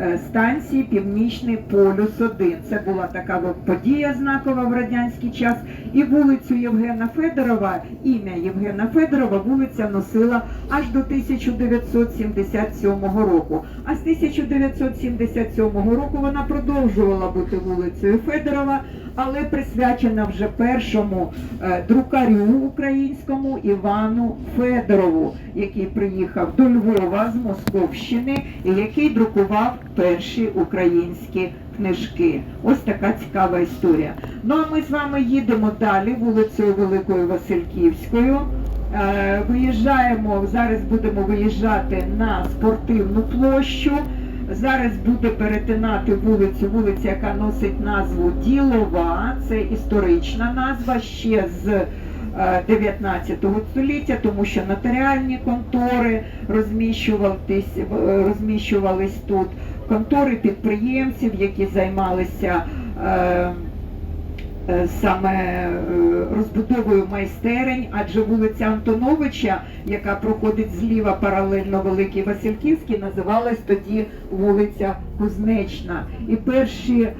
е, станції Північний полюс 1 Це була така подія знакова в радянський час. І вулицю Євгена Федорова, ім'я Євгена Федорова, вулиця носила аж до 1977 року. А з 1977 року вона продовжувала бути вулицею Федорова, але присвячена вже першому е, друкарю українському Івану Федорову, який приїхав до Львова з Московщини і який друкував перші українські книжки. Ось така цікава історія. Ну а ми з вами їдемо далі вулицею Великою Васильківською. Е, Виїжджаємо, зараз будемо виїжджати на спортивну площу. Зараз буде перетинати вулицю, вулиця, яка носить назву Ділова. Це історична назва ще з 19 століття, тому що нотаріальні контори розміщувались, е, розміщувались тут, контори підприємців, які займалися. е, е, Саме е, розбудовою майстерень, адже вулиця Антоновича, яка проходить зліва паралельно Великій Васильківській, називалась тоді вулиця Кузнечна. І перші е,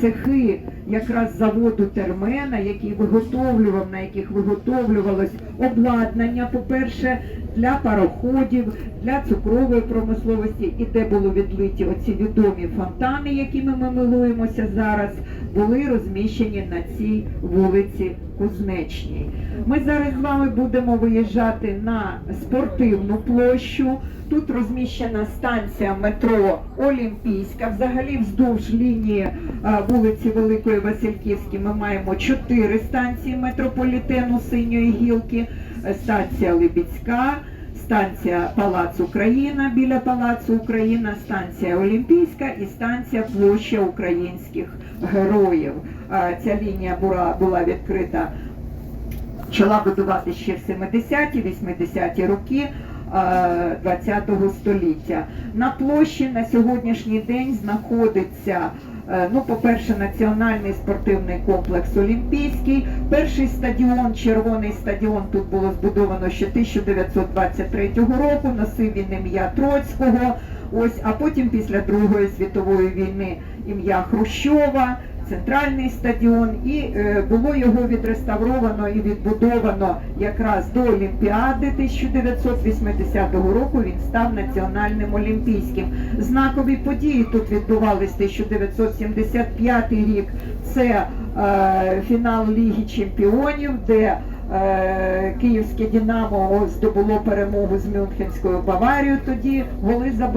цехи якраз заводу Термена, який виготовлював, на яких виготовлювалось обладнання, по-перше, для пароходів, для цукрової промисловості, і де було відлиті оці відомі фонтани, якими ми милуємося зараз, були розміщені на цій вулиці Кузнечній. Ми зараз з вами будемо виїжджати на спортивну площу. Тут розміщена станція метро Олімпійська. Взагалі, вздовж лінії е, вулиці Великої Васильківської ми маємо чотири станції метрополітену синьої гілки. Станція Либідська, станція Палац Україна біля Палацу Україна, станція Олімпійська і станція Площа українських героїв. Ця лінія була, була відкрита почала будувати ще в 70-ті, 80-ті роки ХХ століття. На площі на сьогоднішній день знаходиться, ну, по-перше, національний спортивний комплекс Олімпійський. Перший стадіон, червоний стадіон, тут було збудовано ще 1923 року, носив він ім'я Троцького. Ось, а потім після Другої світової війни ім'я Хрущова центральний стадіон, і е, було його відреставровано і відбудовано якраз до Олімпіади 1980 року. Він став національним олімпійським. Знакові події тут відбувались 1975 рік. Це е, фінал Ліги Чемпіонів, де е, Київське Динамо здобуло перемогу з Мюнхенською Баварією. Тоді голи забивали.